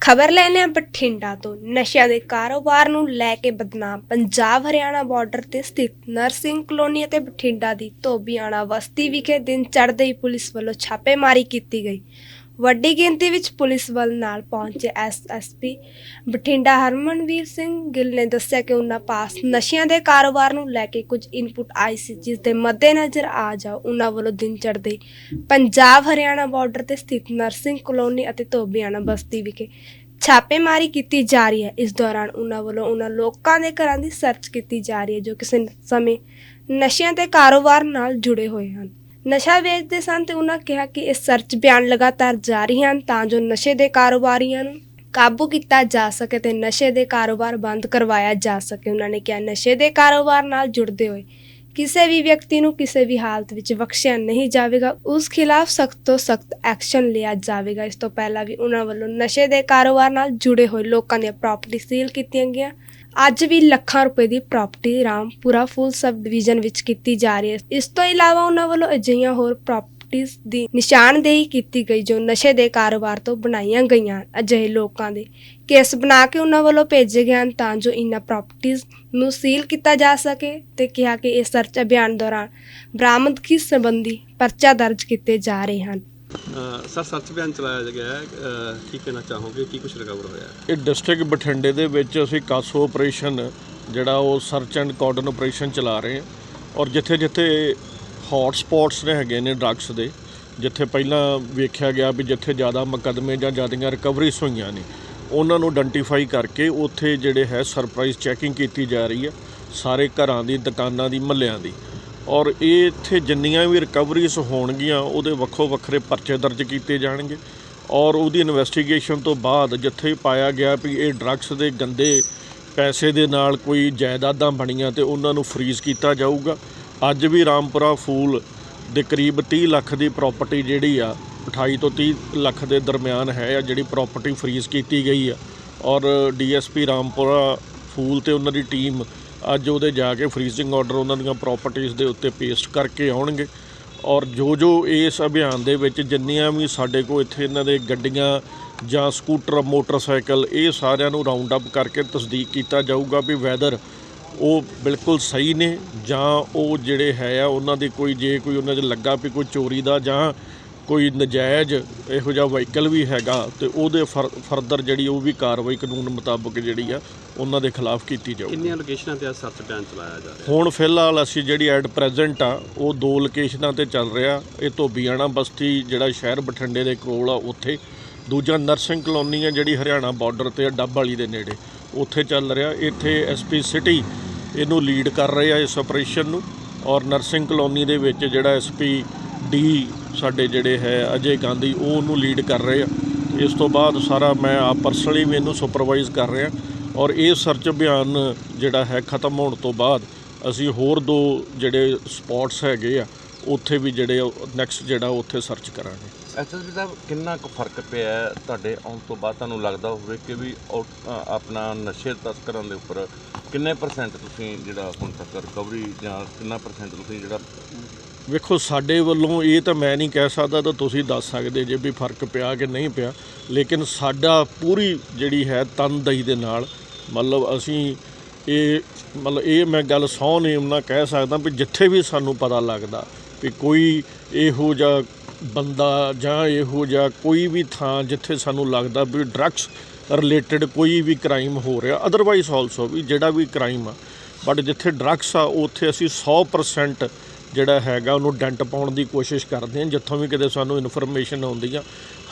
ਖਬਰ ਲੈਣੇ ਆ ਬਠਿੰਡਾ ਤੋਂ। ਨਸ਼ਿਆਂ ਦੇ ਕਾਰੋਬਾਰ ਨੂੰ ਲੈ ਕੇ ਬਦਨਾਮ ਪੰਜਾਬ ਹਰਿਆਣਾ ਬਾਰਡਰ ਤੇ ਸਥਿਤ ਨਰਸਿੰਗ ਕਲੋਨੀ ਅਤੇ ਬਠਿੰਡਾ ਦੀ ਧੋਬੀਆਣਾ ਬਸਤੀ ਵਿਖੇ ਦਿਨ ਚੜ੍ਹਦੇ ਹੀ ਪੁਲਿਸ ਵੱਲੋਂ ਛਾਪੇਮਾਰੀ ਕੀਤੀ ਗਈ। ਵੱਡੀ ਗਿਣਤੀ ਵਿੱਚ ਪੁਲਿਸ ਵੱਲ ਨਾਲ ਪਹੁੰਚੇ ਐਸਐਸਪੀ ਬਠਿੰਡਾ ਹਰਮਨਵੀਰ ਸਿੰਘ ਗਿੱਲ ਨੇ ਦੱਸਿਆ ਕਿ ਉਹਨਾਂ ਪਾਸ ਨਸ਼ਿਆਂ ਦੇ ਕਾਰੋਬਾਰ ਨੂੰ ਲੈ ਕੇ ਕੁਝ ਇਨਪੁਟ ਆਈ ਸੀ, ਜਿਸ ਦੇ ਮੱਦੇਨਜ਼ਰ ਆ ਜਾ ਉਹਨਾਂ ਵੱਲੋਂ ਦਿਨ ਚੜ੍ਹਦੇ ਪੰਜਾਬ ਹਰਿਆਣਾ ਬਾਰਡਰ ਤੇ ਸਥਿਤ ਨਰਸਿੰਗ ਕਲੋਨੀ ਅਤੇ ਧੋਬੀਆਣਾ ਬਸਤੀ ਵਿਖੇ ਛਾਪੇਮਾਰੀ ਕੀਤੀ ਜਾ ਰਹੀ ਹੈ। ਇਸ ਦੌਰਾਨ ਉਹਨਾਂ ਵੱਲੋਂ ਉਹਨਾਂ ਲੋਕਾਂ ਦੇ ਘਰਾਂ ਦੀ ਸਰਚ ਕੀਤੀ ਜਾ ਰਹੀ ਹੈ, ਜੋ ਕਿਸੇ ਸਮੇਂ ਨਸ਼ਿਆਂ ਦੇ ਕਾਰੋਬਾਰ ਨਾਲ ਜੁੜੇ ਹੋਏ ਹਨ। ਨਸ਼ਾ ਵੇਚਦੇ ਸਨ ਤੇ ਉਹਨਾਂ ਕਿਹਾ ਕਿ ਇਹ ਸਰਚ ਬਿਆਨ ਲਗਾਤਾਰ ਜਾਰੀ ਹਨ ਤਾਂ ਜੋ ਨਸ਼ੇ ਦੇ ਕਾਰੋਬਾਰੀਆਂ ਨੂੰ ਕਾਬੂ ਕੀਤਾ ਜਾ ਸਕੇ ਤੇ ਨਸ਼ੇ ਦੇ ਕਾਰੋਬਾਰ ਬੰਦ ਕਰਵਾਇਆ ਜਾ ਸਕੇ। ਉਹਨਾਂ ਨੇ ਕਿਹਾ, ਨਸ਼ੇ ਦੇ ਕਾਰੋਬਾਰ ਨਾਲ ਜੁੜਦੇ ਹੋਏ ਕਿਸੇ ਵੀ ਵਿਅਕਤੀ ਨੂੰ ਕਿਸੇ ਵੀ ਹਾਲਤ ਵਿੱਚ ਬਖਸ਼ਿਆ ਨਹੀਂ ਜਾਵੇਗਾ। ਉਸ ਖਿਲਾਫ ਸਖਤ ਤੋਂ ਸਖਤ ਐਕਸ਼ਨ ਲਿਆ ਜਾਵੇਗਾ। ਇਸ ਤੋਂ ਪਹਿਲਾਂ ਵੀ ਉਹਨਾਂ ਵੱਲੋਂ ਨਸ਼ੇ ਦੇ ਕਾਰੋਬਾਰ ਨਾਲ ਜੁੜੇ ਹੋਏ ਲੋਕਾਂ ਦੀਆਂ ਪ੍ਰਾਪਰਟੀ ਸੀਲ ਕੀਤੀਆਂ ਗਈਆਂ। ਅੱਜ ਵੀ ਲੱਖਾਂ ਰੁਪਏ ਦੀ property Rampura Phul sub division ਵਿੱਚ ਕੀਤੀ ਜਾ ਰਹੀ ਹੈ ਇਸ ਤੋਂ ਇਲਾਵਾ ਉਹਨਾਂ ਵੱਲੋਂ ਅਜਿਹੀਆਂ ਹੋਰ ਪ੍ਰਾਪਰਟੀਆਂ ਦੀ ਨਿਸ਼ਾਨਦੇਹੀ ਕੀਤੀ ਗਈ, ਜੋ ਨਸ਼ੇ ਦੇ ਕਾਰੋਬਾਰ ਤੋਂ ਬਣਾਈਆਂ ਗਈਆਂ ਹਨ। ਅਜਿਹੇ ਲੋਕਾਂ ਦੇ ਕੇਸ ਬਣਾ ਕੇ ਉਹਨਾਂ ਵੱਲੋਂ ਭੇਜੇ ਗਏ ਹਨ ਤਾਂ ਜੋ ਇਹਨਾਂ ਪ੍ਰਾਪਰਟੀਆਂ ਨੂੰ ਸੀਲ ਕੀਤਾ ਜਾ ਸਕੇ ਤੇ ਕਿਹਾ ਕਿ ਇਸ ਸਰਚ ਅਭਿਆਨ ਦੌਰਾਨ ਬਰਾਮਦਗੀ ਸੰਬੰਧੀ ਪਰਚਾ ਦਰਜ ਕੀਤੇ ਜਾ ਰਹੇ ਹਨ ਸਰ ਸਰਚ ਅਭਿਆਨ ਚਲਾਇਆ ਗਿਆ। ਹੈ ਕੀ ਕਹਿਣਾ ਚਾਹੋਗੇ? ਕੀ ਕੁਝ ਰਿਕਵਰ ਹੋਇਆ? ਇਹ ਡਿਸਟ੍ਰਿਕਟ ਬਠਿੰਡੇ ਦੇ ਵਿੱਚ ਅਸੀਂ ਕਾਸੋ ਆਪਰੇਸ਼ਨ, ਜਿਹੜਾ ਉਹ ਸਰਚ ਐਂਡ ਕੋਡਨ ਆਪਰੇਸ਼ਨ ਚਲਾ ਰਹੇ ਹਾਂ। ਔਰ ਜਿੱਥੇ ਜਿੱਥੇ ਹੌਟ ਸਪੌਟਸ ਨੇ ਹੈਗੇ ਨੇ ਡਰੱਗਸ ਦੇ, ਜਿੱਥੇ ਪਹਿਲਾਂ ਵੇਖਿਆ ਗਿਆ ਵੀ ਜਿੱਥੇ ਜ਼ਿਆਦਾ ਮੁਕੱਦਮੇ ਜਾਂ ਜ਼ਿਆਦੀਆਂ ਰਿਕਵਰੀਜ਼ ਹੋਈਆਂ ਨੇ, ਉਹਨਾਂ ਨੂੰ ਆਇਡੈਂਟੀਫਾਈ ਕਰਕੇ ਉੱਥੇ ਜਿਹੜੇ ਹੈ ਸਰਪ੍ਰਾਈਜ਼ ਚੈਕਿੰਗ ਕੀਤੀ ਜਾ ਰਹੀ ਹੈ, ਸਾਰੇ ਘਰਾਂ ਦੀ, ਦੁਕਾਨਾਂ ਦੀ, ਮਹੱਲਿਆਂ ਦੀ। ਔਰ ਇਹ ਇੱਥੇ ਜਿੰਨੀਆਂ ਵੀ ਰਿਕਵਰੀਜ਼ ਹੋਣਗੀਆਂ, ਉਹਦੇ ਵੱਖੋ ਵੱਖਰੇ ਪਰਚੇ ਦਰਜ ਕੀਤੇ ਜਾਣਗੇ। ਔਰ ਉਹਦੀ ਇਨਵੈਸਟੀਗੇਸ਼ਨ ਤੋਂ ਬਾਅਦ ਜਿੱਥੇ ਪਾਇਆ ਗਿਆ ਵੀ ਇਹ ਡਰੱਗਸ ਦੇ ਗੰਦੇ ਪੈਸੇ ਦੇ ਨਾਲ ਕੋਈ ਜਾਇਦਾਦਾਂ ਬਣੀਆਂ ਤੇ ਉਹਨਾਂ ਨੂੰ ਫਰੀਜ਼ ਕੀਤਾ ਜਾਊਗਾ। ਅੱਜ ਵੀ ਰਾਮਪੁਰਾ ਫੂਲ ਦੇ ਕਰੀਬ 30 ਲੱਖ ਦੀ ਪ੍ਰਾਪਰਟੀ ਜਿਹੜੀ ਆ 28 ਤੋਂ 30 ਲੱਖ ਦੇ ਦਰਮਿਆਨ ਹੈ ਆ, ਜਿਹੜੀ ਪ੍ਰਾਪਰਟੀ ਫਰੀਜ਼ ਕੀਤੀ ਗਈ ਆ। ਔਰ ਡੀਐਸਪੀ ਰਾਮਪੁਰਾ ਫੂਲ ਤੇ ਉਹਨਾਂ ਦੀ ਟੀਮ ਅੱਜ ਉਹਦੇ ਜਾ ਕੇ ਫਰੀਜ਼ਿੰਗ ਆਰਡਰ ਉਹਨਾਂ ਦੀਆਂ ਪ੍ਰਾਪਰਟੀਆਂ ਦੇ ਉੱਤੇ ਪੇਸਟ ਕਰਕੇ ਆਉਣਗੇ। ਔਰ ਜੋ ਜੋ ਇਸ ਅਭਿਆਨ ਦੇ ਵਿੱਚ ਜਿੰਨੀਆਂ ਵੀ ਸਾਡੇ ਕੋਲ ਇੱਥੇ ਇਹਨਾਂ ਦੇ ਗੱਡੀਆਂ ਜਾਂ ਸਕੂਟਰ ਮੋਟਰਸਾਈਕਲ ਇਹ ਸਾਰਿਆਂ ਨੂੰ ਰਾਉਂਡ ਅਪ ਕਰਕੇ ਤਸਦੀਕ ਕੀਤਾ ਜਾਊਗਾ ਵੀ ਵੈਦਰ ਉਹ ਬਿਲਕੁਲ ਸਹੀ ਨੇ ਜਾਂ ਉਹ ਜਿਹੜੇ ਹੈ ਆ, ਉਹਨਾਂ ਦੇ ਕੋਈ ਜੇ ਕੋਈ ਉਹਨਾਂ 'ਚ ਲੱਗਾ ਵੀ ਕੋਈ ਚੋਰੀ ਦਾ ਜਾਂ ਕੋਈ ਨਜਾਇਜ਼ ਇਹੋ ਜਿਹਾ ਵਹੀਕਲ ਵੀ ਹੈਗਾ ਤੇ ਉਹਦੇ ਫਰਦਰ ਜਿਹੜੀ ਉਹ ਵੀ ਕਾਰਵਾਈ ਕਾਨੂੰਨ ਮੁਤਾਬਕ ਜਿਹੜੀ ਆ ਉਹਨਾਂ ਦੇ ਖਿਲਾਫ ਕੀਤੀ ਜਾਊਗੀ। ਕਿੰਨੀਆਂ ਲੋਕੇਸ਼ਨਾਂ ਤੇ ਅੱਜ ਸਰਚ ਅਭਿਆਨ ਚਲਾਇਆ ਜਾ ਰਿਹਾ? ਹੁਣ ਫਿਲਹਾਲ ਅਸੀਂ ਜਿਹੜੀ ਐਟ ਪ੍ਰੈਜ਼ੈਂਟ ਆ ਉਹ ਦੋ ਲੋਕੇਸ਼ਨਾਂ ਤੇ ਚੱਲ ਰਿਹਾ। ਇਹ ਧੋਬੀਆਣਾ ਬਸਤੀ ਜਿਹੜਾ ਸ਼ਹਿਰ ਬਠਿੰਡੇ ਦੇ ਕੋਲ ਆ ਉੱਥੇ। ਦੂਜਾ ਨਰਸਿੰਗ ਕਲੋਨੀ ਆ ਜਿਹੜੀ ਹਰਿਆਣਾ ਬਾਰਡਰ ਤੇ ਆ ਡੱਬ ਵਾਲੀ ਦੇ ਨੇੜੇ। ਉੱਥੇ ਚੱਲ ਰਿਹਾ। ਇੱਥੇ ਐਸਪੀ ਸਿਟੀ ਇਹਨੂੰ ਲੀਡ ਕਰ ਰਹੇ ਆ ਇਸ ਆਪਰੇਸ਼ਨ ਨੂੰ। ਔਰ ਨਰਸਿੰਗ ਕਲੋਨੀ ਦੇ ਵਿੱਚ ਜਿਹੜਾ ਐਸਪੀ ਡੀ ਸਾਡੇ ਜਿਹੜੇ ਹੈ ਅਜੇ ਗਾਂਧੀ, ਉਹ ਉਹਨੂੰ ਲੀਡ ਕਰ ਰਹੇ ਆ। ਇਸ ਤੋਂ ਬਾਅਦ ਸਾਰਾ ਮੈਂ ਆਪ ਪਰਸਨਲੀ ਵੀ ਇਹਨੂੰ ਸੁਪਰਵਾਈਜ਼ ਕਰ ਰਿਹਾ। ਔਰ ਇਹ ਸਰਚ ਅਭਿਆਨ ਜਿਹੜਾ ਹੈ ਖਤਮ ਹੋਣ ਤੋਂ ਬਾਅਦ ਅਸੀਂ ਹੋਰ ਦੋ ਜਿਹੜੇ ਸਪੌਟਸ ਹੈਗੇ ਆ, ਉੱਥੇ ਵੀ ਜਿਹੜੇ ਨੈਕਸਟ ਜਿਹੜਾ ਉੱਥੇ ਸਰਚ ਕਰਾਂਗੇ। ਐਸਐਸਪੀ ਸਾਹਿਬ, ਕਿੰਨਾ ਕੁ ਫ਼ਰਕ ਪਿਆ ਤੁਹਾਡੇ ਆਉਣ ਤੋਂ ਬਾਅਦ? ਤੁਹਾਨੂੰ ਲੱਗਦਾ ਹੋਵੇ ਕਿ ਵੀ ਆਊਟ- ਆਪਣਾ ਨਸ਼ੇ ਤਸਕਰਾਂ ਦੇ ਉੱਪਰ ਕਿੰਨੇ ਪਰਸੈਂਟ ਤੁਸੀਂ ਜਿਹੜਾ ਹੁਣ ਤੱਕ ਰਿਕਵਰੀ ਜਾਂ ਕਿੰਨਾ ਪਰਸੈਂਟ ਤੁਸੀਂ ਜਿਹੜਾ ਵੇਖੋ, ਸਾਡੇ ਵੱਲੋਂ ਇਹ ਤਾਂ ਮੈਂ ਨਹੀਂ ਕਹਿ ਸਕਦਾ ਤਾਂ ਤੁਸੀਂ ਦੱਸ ਸਕਦੇ ਜੇ ਵੀ ਫ਼ਰਕ ਪਿਆ ਕਿ ਨਹੀਂ ਪਿਆ, ਲੇਕਿਨ ਸਾਡਾ ਪੂਰੀ ਜਿਹੜੀ ਹੈ ਤਨਦੇਹੀ ਦੇ ਨਾਲ, ਮਤਲਬ ਅਸੀਂ ਇਹ, ਮਤਲਬ ਇਹ ਮੈਂ ਗੱਲ ਸੌ ਨੇਮ ਨਾਲ ਕਹਿ ਸਕਦਾ ਵੀ ਜਿੱਥੇ ਵੀ ਸਾਨੂੰ ਪਤਾ ਲੱਗਦਾ ਵੀ ਕੋਈ ਇਹੋ ਜਿਹਾ ਬੰਦਾ ਜਾਂ ਇਹੋ ਜਿਹਾ ਕੋਈ ਵੀ ਥਾਂ ਜਿੱਥੇ ਸਾਨੂੰ ਲੱਗਦਾ ਵੀ ਡਰੱਗਸ ਰਿਲੇਟਡ ਕੋਈ ਵੀ ਕ੍ਰਾਈਮ ਹੋ ਰਿਹਾ ਅਦਰਵਾਈਜ਼ ਆਲਸੋ ਵੀ ਜਿਹੜਾ ਵੀ ਕ੍ਰਾਈਮ ਆ ਬਟ ਜਿੱਥੇ ਡਰੱਗਸ ਆ, ਉੱਥੇ ਅਸੀਂ 100% ਜਿਹੜਾ ਹੈਗਾ, ਉਹਨੂੰ ਡੈਂਟ ਪਾਉਣ ਦੀ ਕੋਸ਼ਿਸ਼ ਕਰਦੇ ਹਾਂ, ਜਿੱਥੋਂ ਵੀ ਕਿਤੇ ਸਾਨੂੰ ਇਨਫੋਰਮੇਸ਼ਨ ਆਉਂਦੀ ਆ।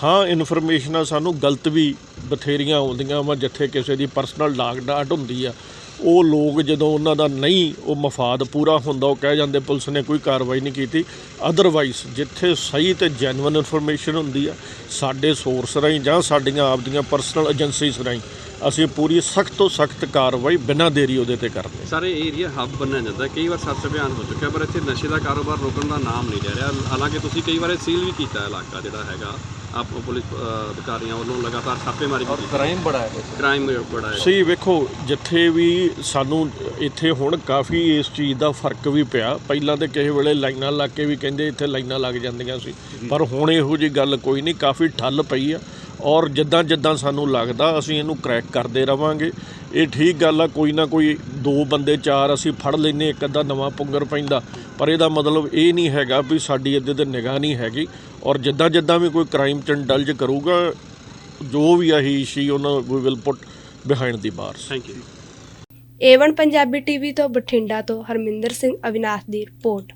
ਹਾਂ, ਇਨਫੋਰਮੇਸ਼ਨਾਂ ਸਾਨੂੰ ਗਲਤ ਵੀ ਬਥੇਰੀਆਂ ਆਉਂਦੀਆਂ ਵਾ, ਜਿੱਥੇ ਕਿਸੇ ਦੀ ਪਰਸਨਲ ਲਾਗ ਡਾਟ ਹੁੰਦੀ ਆ। ਉਹ ਲੋਕ ਜਦੋਂ ਉਹਨਾਂ ਦਾ ਨਹੀਂ, ਉਹ ਮਫਾਦ ਪੂਰਾ ਹੁੰਦਾ, ਉਹ ਕਹਿ ਜਾਂਦੇ, ਪੁਲਿਸ ਨੇ ਕੋਈ ਕਾਰਵਾਈ ਨਹੀਂ ਕੀਤੀ। ਅਦਰਵਾਈਜ਼ ਜਿੱਥੇ ਸਹੀ ਤੇ ਜੈਨੂਇਨ ਇਨਫੋਰਮੇਸ਼ਨ ਹੁੰਦੀ ਆ, ਸਾਡੇ ਸੋਰਸ ਰਾਹੀਂ ਜਾਂ ਸਾਡੀਆਂ ਆਪਦੀਆਂ ਪਰਸਨਲ ਏਜੰਸੀਜ਼ ਰਾਹੀਂ ਅਸੀਂ ਪੂਰੀ ਸਖਤ ਤੋਂ ਸਖਤ ਕਾਰਵਾਈ ਬਿਨਾਂ ਦੇਰੀ ਉਹਦੇ ਤੇ ਕਰਦੇ ਸਾਰੇ ਏਰੀਆ ਹੱਬ ਬਣਿਆ ਜਾਂਦਾ। ਹੈ। ਕਈ ਵਾਰ ਸਰਚ ਅਭਿਆਨ ਹੋ ਚੁੱਕਿਆ ਪਰ ਇੱਥੇ ਨਸ਼ੇ ਦਾ ਕਾਰੋਬਾਰ ਰੋਕਣ ਦਾ ਨਾਮ ਨਹੀਂ ਲੈ ਰਿਹਾ। ਹਾਲਾਂਕਿ ਤੁਸੀਂ ਕਈ ਵਾਰ ਸੀਲ ਵੀ ਕੀਤਾ ਹੈ ਇਲਾਕਾ ਜਿਹੜਾ ਹੈਗਾ। ਆਪ ਪੁਲਿਸ ਅਧਿਕਾਰੀਆਂ ਵੱਲੋਂ ਲਗਾਤਾਰ ਛਾਪੇਮਾਰੀ ਕੀਤੀ। ਕ੍ਰਾਈਮ ਬੜਾ ਹੈ ਕ੍ਰਾਈਮ ਬੜਾ ਹੈ। ਸਹੀ ਵੇਖੋ ਜਿੱਥੇ ਵੀ ਸਾਨੂੰ ਇੱਥੇ ਹੁਣ ਕਾਫੀ ਇਸ ਚੀਜ਼ ਦਾ ਫ਼ਰਕ ਵੀ ਪਿਆ। ਪਹਿਲਾਂ ਤੇ ਕਿਸੇ ਵੇਲੇ ਲਾਈਨਾਂ ਲੱਗ ਕੇ ਵੀ ਕਹਿੰਦੇ ਇੱਥੇ ਲਾਈਨਾਂ ਲੱਗ ਜਾਂਦੀਆਂ ਸੀ। ਪਰ ਹੁਣ ਇਹੋ ਜੀ ਗੱਲ ਕੋਈ ਨਹੀਂ ਕਾਫੀ ਠੱਲ ਪਈ ਆ। ਔਰ ਜਿੱਦਾਂ ਜਿੱਦਾਂ ਸਾਨੂੰ ਲੱਗਦਾ ਅਸੀਂ ਇਹਨੂੰ ਕ੍ਰੈਕ ਕਰਦੇ ਰਵਾਂਗੇ। ਇਹ ਠੀਕ ਗੱਲ ਆ ਕੋਈ ਨਾ ਕੋਈ ਦੋ ਬੰਦੇ ਚਾਰ ਅਸੀਂ ਫੜ ਲੈਨੇ ਇੱਕ ਅੱਧਾ ਨਵਾਂ ਪੁੰਗਰ ਪੈਂਦਾ। ਪਰ ਇਹਦਾ ਮਤਲਬ ਇਹ ਨਹੀਂ ਹੈਗਾ ਵੀ ਸਾਡੀ ਇਹਦੇ ਤੇ ਨਿਗਾਹ ਨਹੀਂ ਹੈਗੀ। ਔਰ ਜਿੱਦਾਂ ਜਿੱਦਾਂ ਵੀ ਕੋਈ ਕ੍ਰਾਈਮ ਚ ਇੰਡਲਜ ਕਰੂਗਾ ਜੋ ਵੀ ਆ ਹੀ ਸ਼ੀ ਉਹਨਾਂ we will put behind the bars thank you Avon Punjabi TV ਤੋਂ ਬਠਿੰਡਾ ਤੋਂ ਹਰਮਿੰਦਰ ਸਿੰਘ ਅਵਿਨਾਸ਼ ਦੀ ਰਿਪੋਰਟ।